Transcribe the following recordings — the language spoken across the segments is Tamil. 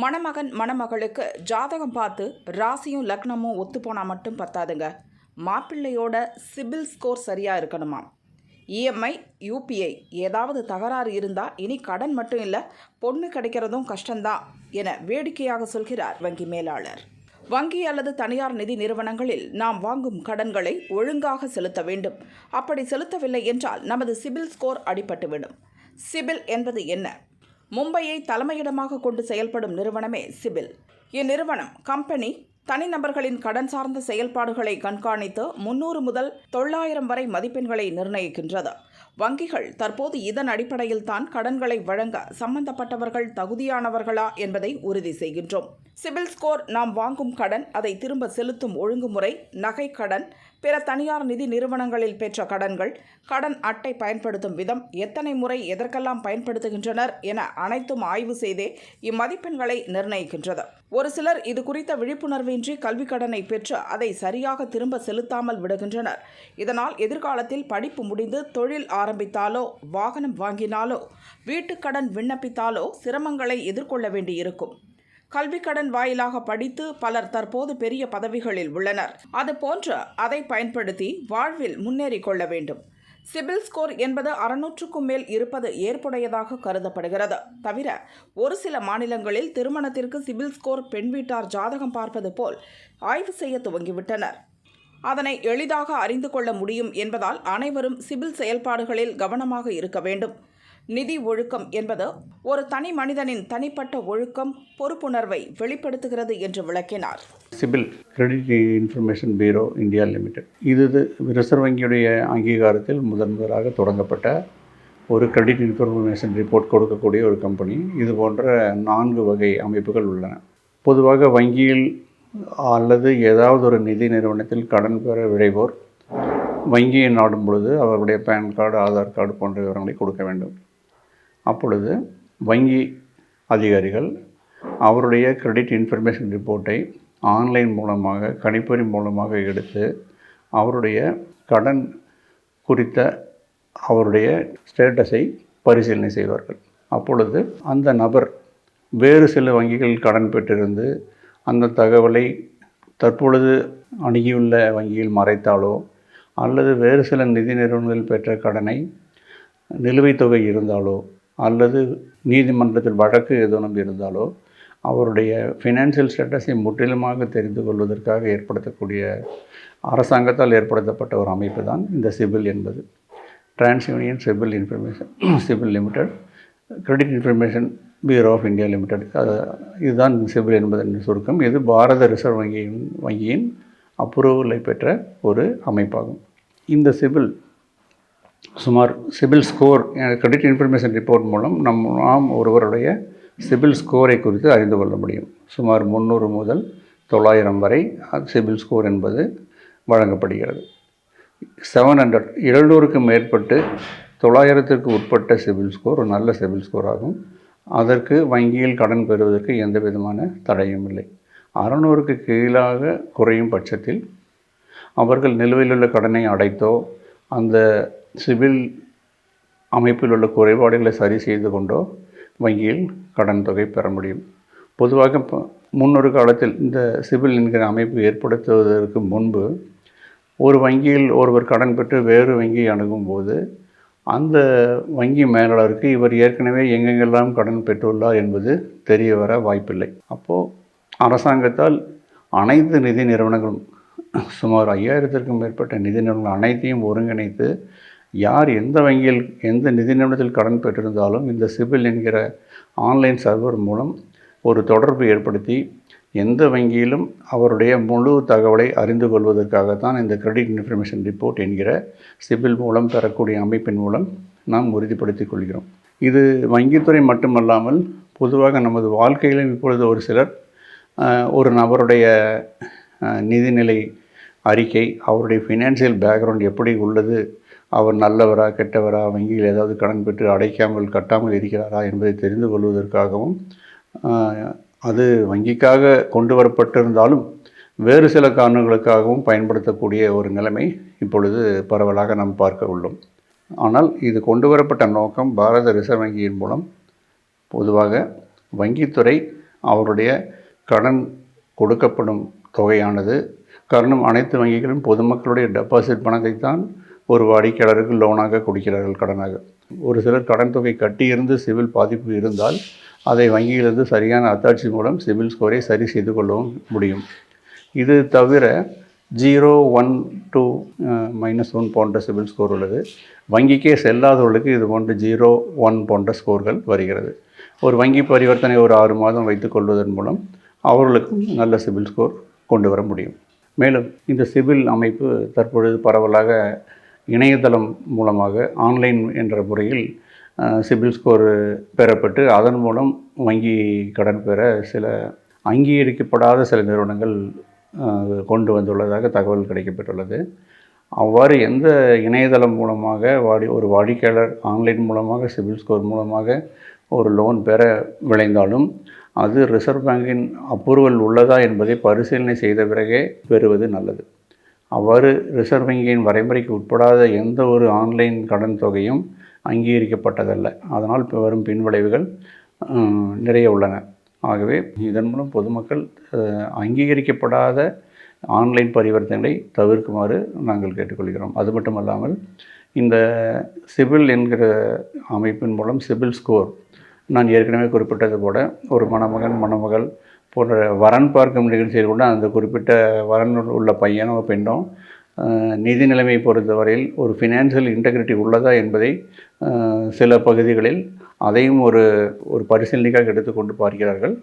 மணமகன் மணமகளுக்கு ஜாதகம் பார்த்து ராசியும் லக்னமும் ஒத்துப்போனால் மட்டும் பத்தாதுங்க. மாப்பிள்ளையோட சிபில் ஸ்கோர் சரியாக இருக்கணுமா? இஎம்ஐ யூபிஐ ஏதாவது தகராறு இருந்தால் இனி கடன் மட்டும் இல்லை பொண்ணு கிடைக்கிறதும் கஷ்டம்தான் என வேடிக்கையாக சொல்கிறார் வங்கி மேலாளர். வங்கி அல்லது தனியார் நிதி நிறுவனங்களில் நாம் வாங்கும் கடன்களை ஒழுங்காக செலுத்த வேண்டும். அப்படி செலுத்தவில்லை என்றால் நமது சிபில் ஸ்கோர் அடிபட்டுவிடும். சிபில் என்பது என்ன? மும்பையை தலைமையிடமாக கொண்டு செயல்படும் நிறுவனமே சிபில். இந்நிறுவனம் கம்பெனி தனிநபர்களின் கடன் சார்ந்த செயல்பாடுகளை கண்காணித்து முன்னூறு முதல் தொள்ளாயிரம் வரை மதிப்பெண்களை நிர்ணயிக்கின்றது. வங்கிகள் தற்போது இதன் அடிப்படையில் தான் கடன்களை வழங்க சம்பந்தப்பட்டவர்கள் தகுதியானவர்களா என்பதை உறுதி செய்கின்றோம். சிபில் ஸ்கோர் நாம் வாங்கும் கடன் அதை திரும்ப செலுத்தும் ஒழுங்குமுறை நகை கடன் பிற தனியார் நிதி நிறுவனங்களில் பெற்ற கடன்கள் கடன் அட்டை பயன்படுத்தும் விதம் எத்தனை முறை எதற்கெல்லாம் பயன்படுத்துகின்றனர் என அனைத்தும் ஆய்வு செய்தே இம்மதிப்பெண்களை நிர்ணயிக்கின்றது. ஒரு சிலர் இது குறித்த விழிப்புணர்வின்றி கல்வி கடனை பெற்று அதை சரியாக திரும்ப செலுத்தாமல் விடுகின்றனர். இதனால் எதிர்காலத்தில் படிப்பு முடிந்து தொழில் ஆரம்பித்தாலோ வாகனம் வாங்கினாலோ வீட்டுக்கடன் விண்ணப்பித்தாலோ சிரமங்களை எதிர்கொள்ள வேண்டியிருக்கும். கல்விக்கடன் வாயிலாக படித்து பலர் தற்போது பெரிய பதவிகளில் உள்ளனர். அதுபோன்று அதை பயன்படுத்தி வாழ்வில் முன்னேறி கொள்ள வேண்டும். சிபில் ஸ்கோர் என்பது அறுநூற்றுக்கும் மேல் இருப்பது ஏற்புடையதாக கருதப்படுகிறது. தவிர ஒரு சில மாநிலங்களில் திருமணத்திற்கு சிபில் ஸ்கோர் பெண் வீட்டார் ஜாதகம் பார்ப்பது போல் ஆய்வு செய்ய துவங்கிவிட்டனர். அதனை எளிதாக அறிந்து கொள்ள முடியும் என்பதால் அனைவரும் சிபில் செயல்பாடுகளில் கவனமாக இருக்க வேண்டும். நிதி ஒழுக்கம் என்பது ஒரு தனி மனிதனின் தனிப்பட்ட ஒழுக்கம் பொறுப்புணர்வை வெளிப்படுத்துகிறது என்று விளக்கினார். CIBIL credit information bureau India limited. இது இது ரிசர்வ் வங்கியுடைய அங்கீகாரத்தில் முதன் முதலாக தொடங்கப்பட்ட ஒரு கிரெடிட் இன்ஃபர்மேஷன் ரிப்போர்ட் கொடுக்கக்கூடிய ஒரு கம்பெனி. இது போன்ற நான்கு வகை அமைப்புகள் உள்ளன. பொதுவாக வங்கியில் அல்லது ஏதாவது ஒரு நிதி நிறுவனத்தில் கடன் பெற விழைவோர் வங்கியை நாடும் பொழுது அவருடைய பேன் கார்டு ஆதார் கார்டு போன்ற விவரங்களை கொடுக்க வேண்டும். அப்பொழுது வங்கி அதிகாரிகள் அவருடைய கிரெடிட் இன்ஃபர்மேஷன் ரிப்போர்ட்டை ஆன்லைன் மூலமாக கணிப்பொறி மூலமாக எடுத்து அவருடைய கடன் குறித்த அவருடைய ஸ்டேட்டஸை பரிசீலனை செய்வார்கள். அப்பொழுது அந்த நபர் வேறு சில வங்கிகள் கடன் பெற்றிருந்து அந்த தகவலை தற்பொழுது அணுகியுள்ள வங்கியில் மறைத்தாலோ அல்லது வேறு சில நிதி நிறுவனங்கள் பெற்ற கடனை நிலுவைத் தொகை இருந்தாலோ அல்லது நீதிமன்றத்தில் வழக்கு ஏதேனும் இருந்தாலோ அவருடைய ஃபினான்சியல் ஸ்டேட்டஸை முற்றிலுமாக தெரிந்து கொள்வதற்காக ஏற்படுத்தக்கூடிய அரசாங்கத்தால் ஏற்படுத்தப்பட்ட ஒரு அமைப்பு தான் இந்த சிபில் என்பது. TransUnion CIBIL information CIBIL limited credit information bureau of India limited அது இதுதான் சிபில் என்பதன் சுருக்கம். இது பாரத ரிசர்வ் வங்கியின் வங்கியின் அப்ரூவலை பெற்ற ஒரு அமைப்பாகும். இந்த சிபில் சுமார் CIBIL score credit information report மூலம் நம் நாம் ஒருவருடைய சிபில் ஸ்கோரை குறித்து அறிந்து கொள்ள முடியும். சுமார் முந்நூறு முதல் தொள்ளாயிரம் வரை சிபில் ஸ்கோர் என்பது வழங்கப்படுகிறது. செவன் ஹண்ட்ரட் இருநூறுக்கும் மேற்பட்டு தொள்ளாயிரத்திற்கு உட்பட்ட சிபில் ஸ்கோர் ஒரு நல்ல சிபில் ஸ்கோர் ஆகும். அதற்கு வங்கியில் கடன் பெறுவதற்கு எந்த விதமான தடையும் இல்லை. அறநூறுக்கு கீழாக குறையும் பட்சத்தில் அவர்கள் நிலுவையில் உள்ள கடனை அடைத்தோ அந்த சிவில் அமைப்பில் உள்ள குறைபாடுகளை சரி செய்து கொண்டோ வங்கியில் கடன் தொகை பெற முடியும். பொதுவாக முன்னொரு காலத்தில் இந்த சிவில் என்கிற அமைப்பு ஏற்படுத்துவதற்கு முன்பு ஒரு வங்கியில் ஒருவர் கடன் பெற்று வேறு வங்கியை அணுகும்போது அந்த வங்கி மேலாளருக்கு இவர் ஏற்கனவே எங்கெங்கெல்லாம் கடன் பெற்றுள்ளார் என்பது தெரிய வர வாய்ப்பில்லை. அப்போது அரசாங்கத்தால் அனைத்து நிதி நிறுவனங்களும் சுமார் ஐயாயிரத்திற்கும் மேற்பட்ட நிதி நிறுவனங்கள் அனைத்தையும் ஒருங்கிணைத்து யார் எந்த வங்கியில் எந்த நிதி நிறுவனத்தில் கடன் பெற்றிருந்தாலும் இந்த சிபில் என்கிற ஆன்லைன் சர்வர் மூலம் ஒரு தொடர்பு ஏற்படுத்தி எந்த வங்கியிலும் அவருடைய முழு தகவலை அறிந்து கொள்வதற்காகத்தான் இந்த கிரெடிட் இன்ஃபர்மேஷன் ரிப்போர்ட் என்கிற சிபில் மூலம் பெறக்கூடிய அமைப்பின் மூலம் நாம் உறுதிப்படுத்திக் கொள்கிறோம். இது வங்கித்துறை மட்டுமல்லாமல் பொதுவாக நமது வாழ்க்கையிலும் இப்பொழுது ஒரு சிலர் ஒரு நபருடைய நிதிநிலை அறிக்கை அவருடைய ஃபினான்சியல் பேக்ரவுண்ட் எப்படி உள்ளது அவர் நல்லவரா கெட்டவரா வங்கியில் ஏதாவது கடன் பெற்று அடைக்காமல் கட்டாமல் இருக்கிறாரா என்பதை தெரிந்து கொள்வதற்காகவும் அது வங்கிக்காக கொண்டு வரப்பட்டிருந்தாலும் வேறு சில காரணங்களுக்காகவும் பயன்படுத்தக்கூடிய ஒரு நிலைமை இப்பொழுது பரவலாக நாம் பார்க்க உள்ளோம். ஆனால் இது கொண்டு வரப்பட்ட நோக்கம் பாரத ரிசர்வ் வங்கியின் மூலம். பொதுவாக வங்கித்துறை அவருடைய கடன் கொடுக்கப்படும் தொகையானது. காரணம் அனைத்து வங்கிகளும் பொதுமக்களுடைய டெபாசிட் பணத்தை தான் ஒரு வாடிக்கையாளருக்கு லோனாக கொடுக்கிறார்கள் கடனாக. ஒரு சிலர் கடன் தொகை கட்டியிருந்து சிவில் பாதிப்பு இருந்தால் அதை வங்கியிலிருந்து சரியான அத்தாட்சி மூலம் சிவில் ஸ்கோரை சரி செய்து கொள்ளவும் முடியும். இது தவிர zero one two minus one போன்ற சிவில் ஸ்கோர் உள்ளது. வங்கிக்கே செல்லாதவர்களுக்கு இது போன்ற ஜீரோ ஒன் போன்ற ஸ்கோர்கள் வருகிறது. ஒரு வங்கி பரிவர்த்தனை ஒரு ஆறு மாதம் வைத்துக்கொள்வதன் மூலம் அவர்களுக்கும் நல்ல சிவில் ஸ்கோர் கொண்டு வர முடியும். மேலும் இந்த சிவில் அமைப்பு தற்பொழுது பரவலாக இணையதளம் மூலமாக ஆன்லைன் என்ற முறையில் சிபில் ஸ்கோர் பெறப்பட்டு அதன் மூலம் வங்கி கடன் பெற சில அங்கீகரிக்கப்படாத சில நிறுவனங்கள் கொண்டு வந்துள்ளதாக தகவல் கிடைக்கப்பட்டுள்ளது. அவ்வாறு எந்த இணையதளம் மூலமாக வாடி ஒரு வாடிக்கையாளர் ஆன்லைன் மூலமாக சிபில் ஸ்கோர் மூலமாக ஒரு லோன் பெற விளைந்தாலும் அது ரிசர்வ் பேங்கின் அப்ரூவல் உள்ளதா என்பதை பரிசீலனை செய்த பிறகே பெறுவது நல்லது. அவ்வாறு ரிசர்வ் வங்கியின் வரைமுறைக்கு உட்படாத எந்த ஒரு ஆன்லைன் கடன் தொகையும் அங்கீகரிக்கப்பட்டதல்ல. அதனால் வரும் பின்விளைவுகள் நிறைய உள்ளன. ஆகவே இதன் மூலம் பொதுமக்கள் அங்கீகரிக்கப்படாத ஆன்லைன் பரிவர்த்தனைகளை தவிர்க்குமாறு நாங்கள் கேட்டுக்கொள்கிறோம். அது மட்டுமல்லாமல் இந்த சிவில் என்கிற அமைப்பின் மூலம் சிவில் ஸ்கோர் நான் ஏற்கனவே குறிப்பிட்டது போல ஒரு மணமகன் மணமகள் போன்ற வரன் பார்க்கும் நிகழ்ச்சியில் கூட அந்த குறிப்பிட்ட வரன் உள்ள பையனோ பெண்ணோ நிதி நிலைமை பொறுத்தவரையில் ஒரு ஃபினான்சியல் இன்டெகிரிட்டி உள்ளதா என்பதை சில பகுதிகளில் அதையும் ஒரு ஒரு பரிசீலனைக்காக எடுத்துக்கொண்டு பார்க்கிறார்கள்.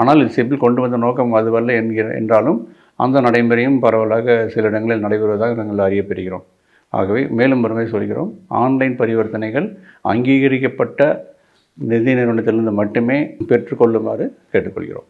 ஆனால் இது சிபில் கொண்டு வந்த நோக்கம் அதுவல்ல என்கிற என்றாலும் அந்த நடைமுறையும் பரவலாக சில இடங்களில் நடைபெறுவதாக நாங்கள் அறியப்பெறுகிறோம். ஆகவே மேலும் ஒருமுறை சொல்கிறோம் ஆன்லைன் பரிவர்த்தனைகள் அங்கீகரிக்கப்பட்ட நிதி நிறுவனத்திலிருந்து மட்டுமே பெற்றுக்கொள்ளுமாறு கேட்டுக்கொள்கிறோம்.